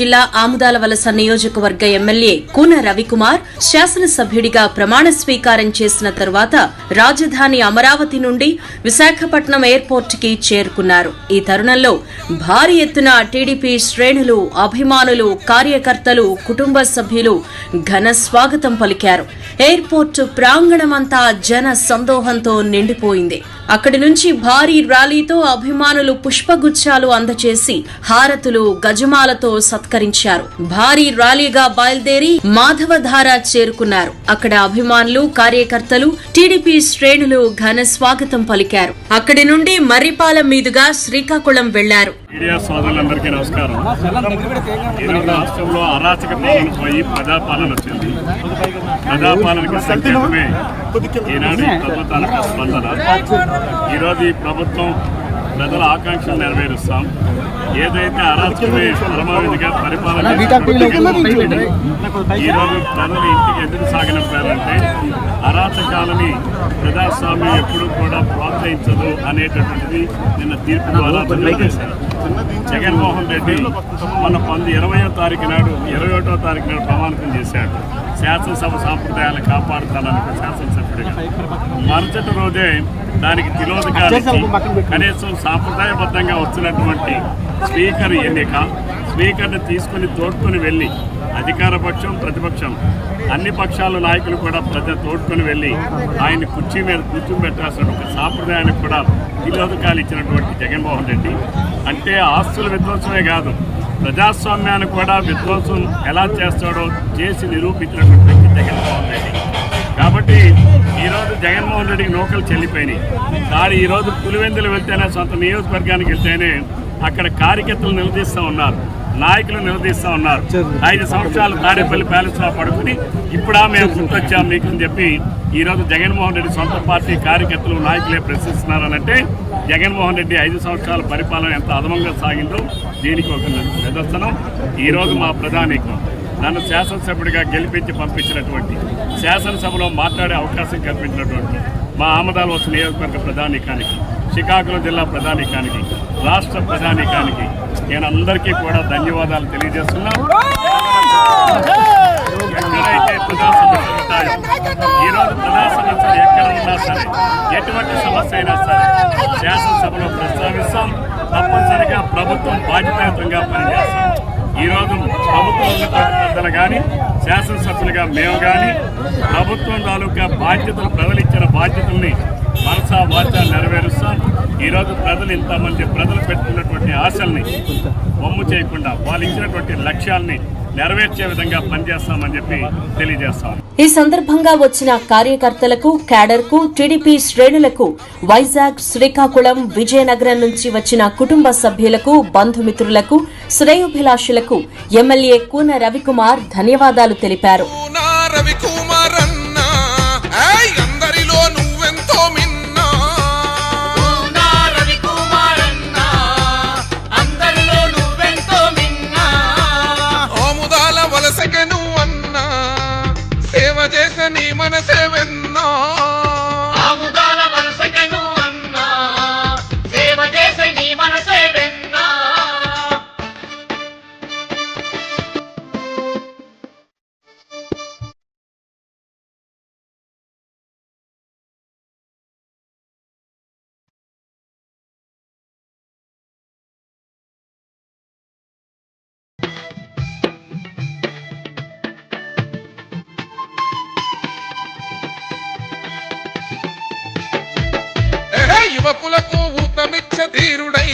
జిల్లా ఆముదాల వలస నియోజకవర్గ ఎమ్మెల్యే కూన రవికుమార్ శాసనసభ్యుడిగా ప్రమాణ స్వీకారం చేసిన తరువాత రాజధాని అమరావతి నుండి విశాఖపట్నం ఎయిర్పోర్ట్కి చేరుకున్నారు. ఈ తరుణంలో భారీ ఎత్తున టీడీపీ శ్రేణులు అభిమానులు కార్యకర్తలు కుటుంబ సభ్యులు ఘన స్వాగతం పలికారు. ఎయిర్పోర్ట్ ప్రాంగణమంతా జన సందోహంతో నిండిపోయింది. అక్కడి నుంచి భారీ ర్యాలీతో అభిమానులు పుష్పగుచ్చాలు అందచేసి హారతులు గజమాలతో సత్కరించారు. భారీ ర్యాలీగా బయలుదేరి మాధవధార చేరుకున్నారు. అక్కడ అభిమానులు కార్యకర్తలు టీడీపీ శ్రేణులు ఘన స్వాగతం పలికారు. అక్కడి నుండి మర్రిపాలెం మీదుగా శ్రీకాకుళం వెళ్ళారు. మీడియా సోదరులందరికీ నమస్కారం. రాష్ట్రంలో అరాచక పాలన పోయి ప్రజాపాలన వచ్చింది. ప్రజాపాలనకి సంకేతమే. ఈనాడు ఈ ప్రభుత్వానికి స్పందన. ఈరోజు ఈ ప్రభుత్వం ప్రజల ఆకాంక్షలు నెరవేరుస్తాం. ఏదైతే అరాచకమే పరమావధిగా పరిపాలన ఈరోజు ప్రజలు ఇంటికి ఎదురు సాగినప్పుడంటే అరాచకాలని ప్రజాస్వామ్యం ఎప్పుడూ కూడా ప్రోత్సహించదు అనేటటువంటిది నిన్న తీర్పు ద్వారా చేశారు జగన్మోహన్ రెడ్డి మొన్న పంది ఇరవయో తారీఖు నాడు ఇరవై ఒకటో తారీఖు నాడు ప్రమాణకం చేశాడు. శాసనసభ సాంప్రదాయాలు కాపాడుతానని శాసనసభ్యుడిగా. మరుసటి రోజే దానికి తిలోదకాలు కనీసం సాంప్రదాయబద్ధంగా వచ్చినటువంటి స్పీకర్ ఎన్నిక స్పీకర్ని తీసుకుని తోడ్కొని వెళ్ళి అధికార పక్షం ప్రతిపక్షం అన్ని పక్షాల నాయకులు కూడా ప్రజ తోడ్కొని వెళ్ళి ఆయన కుర్చీ మీద కూర్చుని పెట్టాల్సిన ఒక సాంప్రదాయానికి కూడా తిలోదకాలు ఇచ్చినటువంటి జగన్మోహన్ రెడ్డి. అంటే ఆస్తుల విధ్వంసమే కాదు ప్రజాస్వామ్యాన్ని కూడా విధ్వంసం ఎలా చేస్తాడో చేసి నిరూపించినటువంటి వ్యక్తి జగన్మోహన్ రెడ్డి. కాబట్టి ఈరోజు జగన్మోహన్ రెడ్డికి నౌకలు చెల్లిపోయినాయి. దాని ఈరోజు పులివెందులు వెళ్తేనే సొంత నియోజకవర్గానికి వెళ్తేనే అక్కడ కార్యకర్తలు నిలదీస్తూ ఉన్నారు. నాయకులు నిలదీస్తూ ఉన్నారు. ఐదు సంవత్సరాలు తాడేపల్లి ప్యాలెస్లో పడుకుని ఇప్పుడా మేము గుర్తొచ్చాం మీకు అని చెప్పి ఈరోజు జగన్మోహన్ రెడ్డి సొంత పార్టీ కార్యకర్తలు నాయకులే ప్రశ్నిస్తున్నారనంటే జగన్మోహన్ రెడ్డి ఐదు సంవత్సరాల పరిపాలన ఎంత అదమంగా సాగిందో దీనికి ఒక నిదర్శనం. ఈరోజు మా ప్రధానికం. నన్ను శాసనసభ్యుడిగా గెలిపించి పంపించినటువంటి శాసనసభలో మాట్లాడే అవకాశం కల్పించినటువంటి మా ఆమదాల వలస నియోజకవర్గ ప్రధానికానికి శ్రీకాకుళం జిల్లా ప్రధానికానికి రాష్ట్ర ప్రధానికానికి నేను అందరికీ కూడా ధన్యవాదాలు తెలియజేస్తున్నా. ఎక్కడైతే ప్రజా సమస్యలు ఉంటాయో ఈరోజు ప్రజా సమస్యలు ఎక్కడ ఉన్నా సరే ఎటువంటి సమస్య అయినా సరే శాసనసభలో ప్రస్తావిస్తాం. తప్పనిసరిగా ప్రభుత్వం బాధ్యతాయుతంగా పనిచేస్తాం. ఈరోజు ప్రభుత్వం ఉన్నటువంటి పెద్దలు కానీ శాసనసభ్యులుగా మేము కానీ ప్రభుత్వం తాలూకా బాధ్యతలు ప్రజలు ఇచ్చిన బాధ్యతల్ని మనసా వాచ నెరవేరుస్తాం. ఈరోజు ప్రజలు ఇంతమంది ప్రజలు పెట్టుకున్నటువంటి ఆశల్ని బొమ్ము చేయకుండా వాళ్ళు ఇచ్చినటువంటి లక్ష్యాల్ని నెరవేర్చే విధంగా పనిచేస్తామని చెప్పి తెలియజేస్తాం. ఈ సందర్భంగా వచ్చిన కార్యకర్తలకు క్యాడర్కు టీడీపీ శ్రేణులకు వైజాగ్ శ్రీకాకుళం విజయనగరం నుంచి వచ్చిన కుటుంబ సభ్యులకు బంధుమిత్రులకు శ్రేయోభిలాషులకు ఎమ్మెల్యే కూన రవికుమార్ ధన్యవాదాలు తెలిపారు. చేసే యువకులకు ఊతమిచ్చ ధీరుడై